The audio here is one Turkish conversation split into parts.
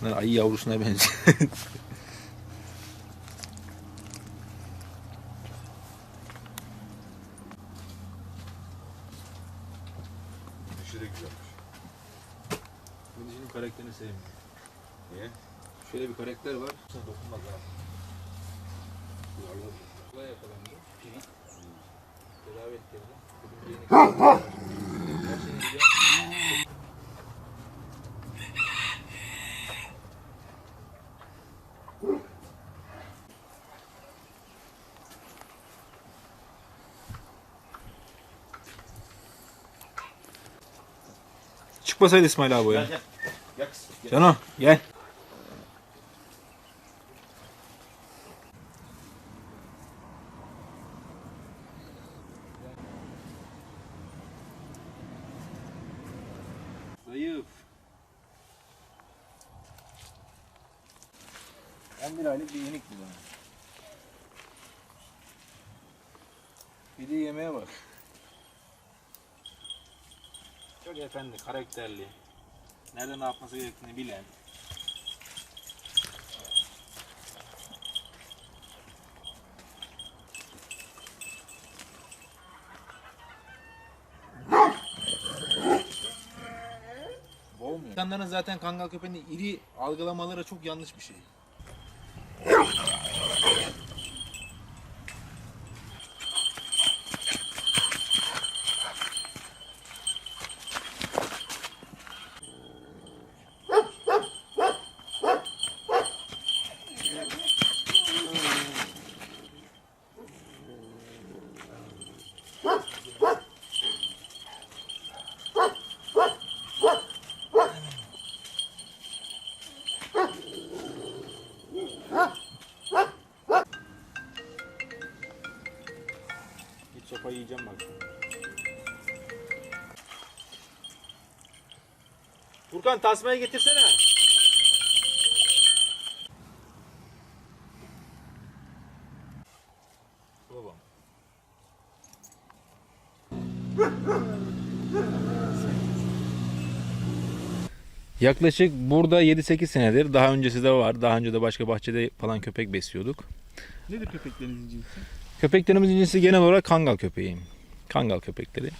Bunlar ayı yavrusuna benziyor. Dişi de güzelmiş. Bu dişinin karakterini sevmiyorum. Niye? Şöyle bir karakter var. Sana dokunmaz ha. Kolay yakalandı. Tedavi ettirdi. Her biliyor. Çıkmasaydı İsmail abi o ya. Gel gel. Gel kız. Gel. Cano gel. Zayıf. 11 aylık bir yenik bu bana. Bir de yemeğe bak. Çok efendi, karakterli. Nerede ne yapması gerektiğini bilen. İnsanların zaten kangal köpeğini iri algılamaları çok yanlış bir şey. Sopayı yiyeceğim bak. Furkan tasmayı getirsene. Babam. Yaklaşık burada 7-8 senedir. Daha öncesi de var. Daha önce de başka bahçede falan köpek besliyorduk. Nedir köpeklerinizin cinsi? Köpeklerimizin cinsi genel olarak kangal köpeği. Kangal köpekleri.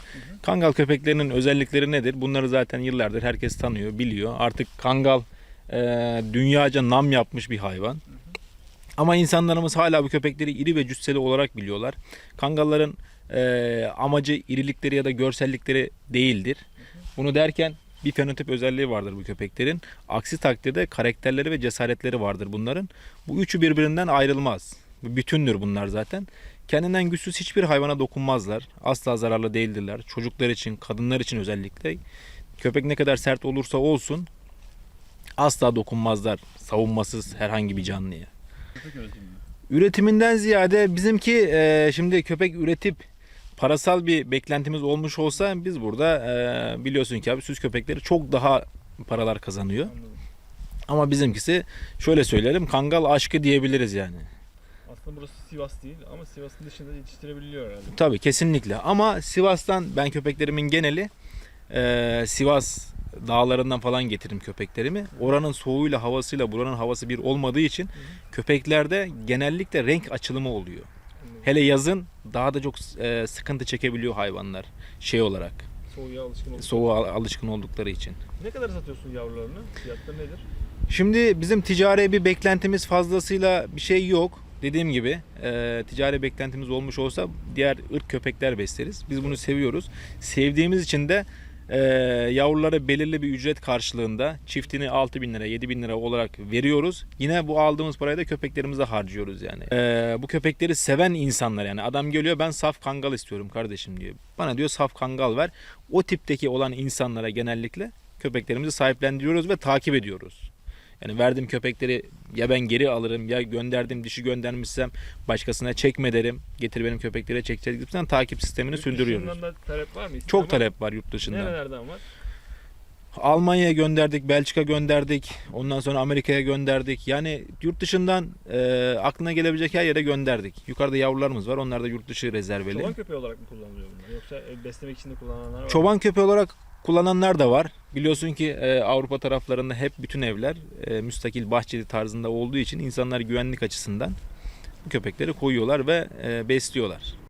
Kangal köpeklerinin özellikleri nedir? Bunları zaten yıllardır herkes tanıyor, biliyor. Artık kangal e, dünyaca nam yapmış bir hayvan. Ama insanlarımız hala bu köpekleri iri ve cüsseli olarak biliyorlar. Kangalların e, amacı irilikleri ya da görsellikleri değildir. Bunu derken bir fenotip özelliği vardır bu köpeklerin. Aksi takdirde karakterleri ve cesaretleri vardır bunların. Bu üçü birbirinden ayrılmaz. Bütündür bunlar zaten. Kendinden güçsüz hiçbir hayvana dokunmazlar. Asla zararlı değildirler. Çocuklar için, kadınlar için özellikle. Köpek ne kadar sert olursa olsun asla dokunmazlar savunmasız herhangi bir canlıya. Üretiminden ziyade bizimki e, şimdi köpek üretip parasal bir beklentimiz olmuş olsa biz burada e, biliyorsun ki abi süs köpekleri çok daha paralar kazanıyor. Anladım. Ama bizimkisi şöyle söyleyelim kangal aşkı diyebiliriz yani. Aslında burası Sivas değil ama Sivas'ın dışında yetiştirebiliyor herhalde. Tabii kesinlikle ama Sivas'tan ben köpeklerimin geneli e, Sivas dağlarından falan getiririm köpeklerimi. Oranın soğuğuyla havasıyla buranın havası bir olmadığı için köpeklerde genellikle renk açılımı oluyor. Hele yazın daha da çok e, sıkıntı çekebiliyor hayvanlar şey olarak. Soğuğa alışkın olduk. Soğuğa al- alışkın oldukları için. Ne kadar satıyorsun yavrularını? Fiyatları nedir? Şimdi bizim ticari bir beklentimiz fazlasıyla bir şey yok. Dediğim gibi e, ticari beklentimiz olmuş olsa diğer ırk köpekler besleriz. Biz bunu seviyoruz. Sevdiğimiz için de e, yavruları belirli bir ücret karşılığında çiftini 6 bin lira 7 bin lira olarak veriyoruz. Yine bu aldığımız parayı da köpeklerimize harcıyoruz yani. E, bu köpekleri seven insanlar yani adam geliyor ben saf kangal istiyorum kardeşim diyor. Bana diyor saf kangal ver. O tipteki olan insanlara genellikle köpeklerimizi sahiplendiriyoruz ve takip ediyoruz. Yani verdiğim köpekleri ya ben geri alırım ya gönderdim dişi göndermişsem başkasına çekme derim. Getir benim köpeklere çekeceğiz gibisinden takip sistemini Yurt sürdürüyoruz. dışından da talep var mı? İsteyen Çok mı? talep var yurt dışından. Nerelerden var? Almanya'ya gönderdik, Belçika gönderdik, ondan sonra Amerika'ya gönderdik. Yani yurt dışından e, aklına gelebilecek her yere gönderdik. Yukarıda yavrularımız var, onlar da yurt dışı rezerveli. Çoban köpeği olarak mı kullanılıyor bunlar? Yoksa e, beslemek için de kullananlar var mı? Çoban köpeği olarak kullananlar da var. Biliyorsun ki e, Avrupa taraflarında hep bütün evler e, müstakil bahçeli tarzında olduğu için insanlar güvenlik açısından bu köpekleri koyuyorlar ve e, besliyorlar.